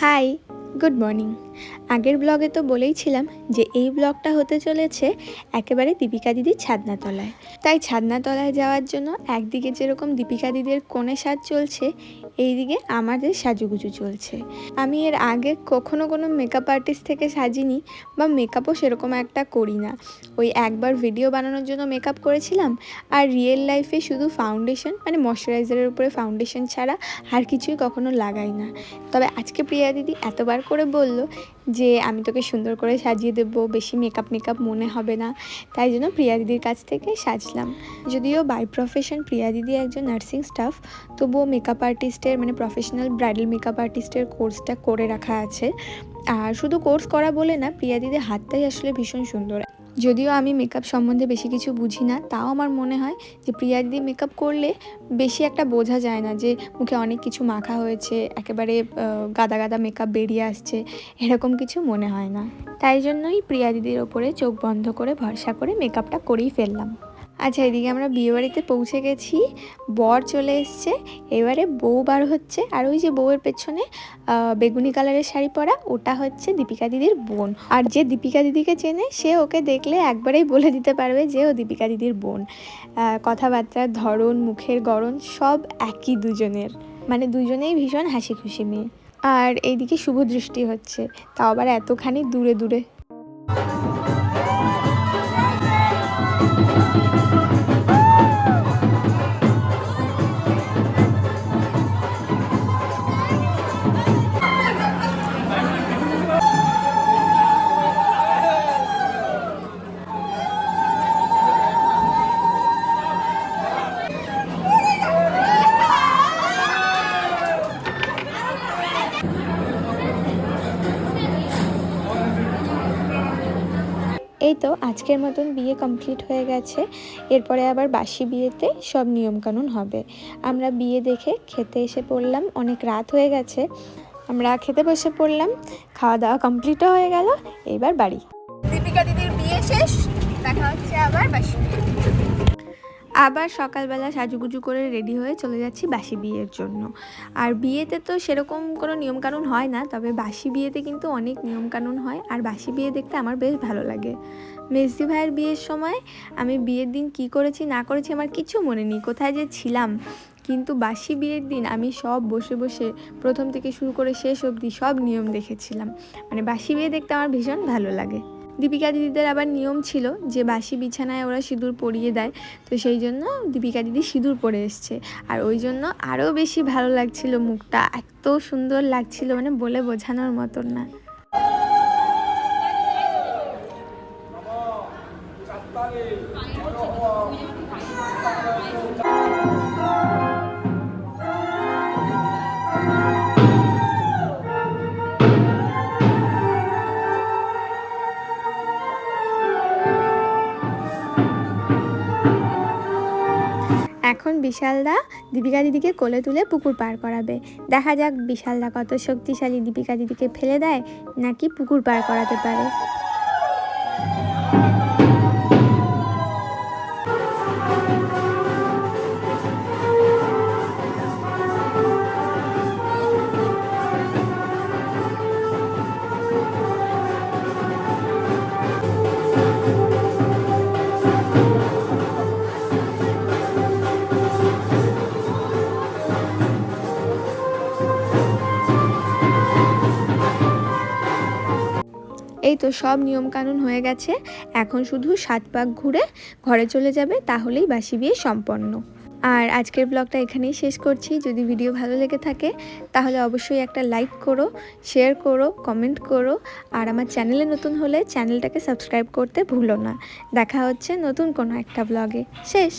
High, good morning. আগের ব্লগে তো বলেইছিলাম যে এই ব্লগটা হতে চলেছে একেবারে দীপিকা দিদির ছাদনাতলায়। তাই ছাদনাতলায় যাওয়ার জন্য একদিকে যেরকম দীপিকা দিদির কোণে সাজ চলছে এইদিকে আমাদের সাজুগুজু চলছে। আমি এর আগে কখনো কোনো মেকআপ আর্টিস্ট থেকে সাজিনি বা মেকআপও সেরকম একটা করি না। ওই একবার ভিডিও বানানোর জন্য মেকআপ করেছিলাম আর রিয়েল লাইফে শুধু ফাউন্ডেশন মানে ময়শ্চারাইজারের উপরে ফাউন্ডেশন ছাড়া আর কিছুই কখনো লাগাই না। তবে আজকে প্রিয়া দিদি এতবার করে বলল যে আমি তোকে সুন্দর করে সাজিয়ে দেব, বেশি মেকআপ মেকআপ মনে হবে না। তাই জন্য প্রিয়া দিদির কাছ থেকে সাজলাম। যদিও বাই প্রফেশন প্রিয়া দিদি একজন নার্সিং স্টাফ তবুও মেকআপ আর্টিস্টের মানে প্রফেশনাল ব্রাইডাল মেকআপ আর্টিস্টের কোর্সটা করে রাখা আছে। আর শুধু কোর্স করা বলে না, প্রিয়া দিদির হাতটাই আসলে ভীষণ সুন্দর। যদিও আমি মেকআপ সম্বন্ধে বেশি কিছু বুঝি না, তাও আমার মনে হয় যে প্রিয়া দিদি মেকআপ করলে বেশি একটা বোঝা যায় না যে মুখে অনেক কিছু মাখা হয়েছে, একেবারে গাদা গাদা মেকআপ বেরিয়ে আসছে, এরকম কিছু মনে হয় না। তাই জন্যই প্রিয়া দিদির ওপরে চোখ বন্ধ করে ভরসা করে মেকআপটা করেই ফেললাম। আচ্ছা এদিকে আমরা বিয়েবাড়িতে পৌঁছে গেছি। বর চলে এসছে। এবারে বউ বার হচ্ছে। আর ওই যে বউয়ের পেছনে বেগুনি কালারের শাড়ি পরা, ওটা হচ্ছে দীপিকা দিদির বোন। আর যে দীপিকা দিদিকে চেনে, সে ওকে দেখলে একবারেই বলে দিতে পারবে যে ও দীপিকা দিদির বোন। কথাবার্তার ধরন, মুখের গড়ন সব একই দুজনের। মানে দুজনেই ভীষণ হাসি খুশি মেয়ে। আর এইদিকে শুভ দৃষ্টি হচ্ছে। তাও আবার এতখানি দূরে দূরে। Thank you. এই তো, আজকের মতন বিয়ে কমপ্লিট হয়ে গেছে। এরপরে আবার বাসি বিয়েতে সব নিয়মকানুন হবে। আমরা বিয়ে দেখে খেতে এসে পড়লাম, অনেক রাত হয়ে গেছে। আমরা খেতে বসে পড়লাম খাওয়া দাওয়া কমপ্লিটও হয়ে গেল এবার বাড়ি। দীপিকা দিদির বিয়ে শেষ, দেখা হচ্ছে আবার বাসি আবার সকালবেলা সাজুগুজু করে রেডি হয়ে চলে যাচ্ছি বাসি বিয়ের জন্য। আর বিয়েতে তো সেরকম কোনো নিয়মকানুন হয় না, তবে বাসি বিয়েতে কিন্তু অনেক নিয়মকানুন হয় আর বাসি বিয়ে দেখতে আমার বেশ ভালো লাগে। মেজদি ভাইয়ের বিয়ের সময় আমি বিয়ের দিন কি করেছি না করেছি আমার কিছু মনে নেই, কোথায় যে ছিলাম। কিন্তু বাসি বিয়ের দিন আমি সব বসে বসে প্রথম থেকে শুরু করে শেষ অবধি সব নিয়ম দেখেছিলাম। মানে বাসি বিয়ে দেখতে আমার ভীষণ ভালো লাগে। দীপিকা দিদিদের আবার নিয়ম ছিল যে বাসি বিছানায় ওরা সিঁদুর পরিয়ে দেয়। তো সেই জন্য দীপিকা দিদি সিঁদুর পরে এসছে। আর ওই জন্য আরও বেশি ভালো লাগছিল মুখটা। এত সুন্দর লাগছিল মানে বলে বোঝানোর মতন না। এখন বিশালদা দীপিকা দিদিকে কোলে তুলে পুকুর পার করাবে। দেখা যাক বিশালদা কত শক্তিশালী দীপিকা দিদিকে ফেলে দেয়, নাকি পুকুর পার করাতে পারে। এই তো সব নিয়মকানুন হয়ে গেছে। এখন শুধু সাত পাক ঘুরে ঘরে চলে যাবে, তাহলেই বাসি বিয়ে সম্পন্ন। আর আজকের ব্লগটা এখানেই শেষ করছি। যদি ভিডিও ভালো লেগে থাকে, তাহলে অবশ্যই একটা লাইক করো শেয়ার করো কমেন্ট করো। আর আমার চ্যানেলে নতুন হলে চ্যানেলটাকে সাবস্ক্রাইব করতে ভুলো না। দেখা হচ্ছে নতুন কোনো একটা ব্লগে শেষ!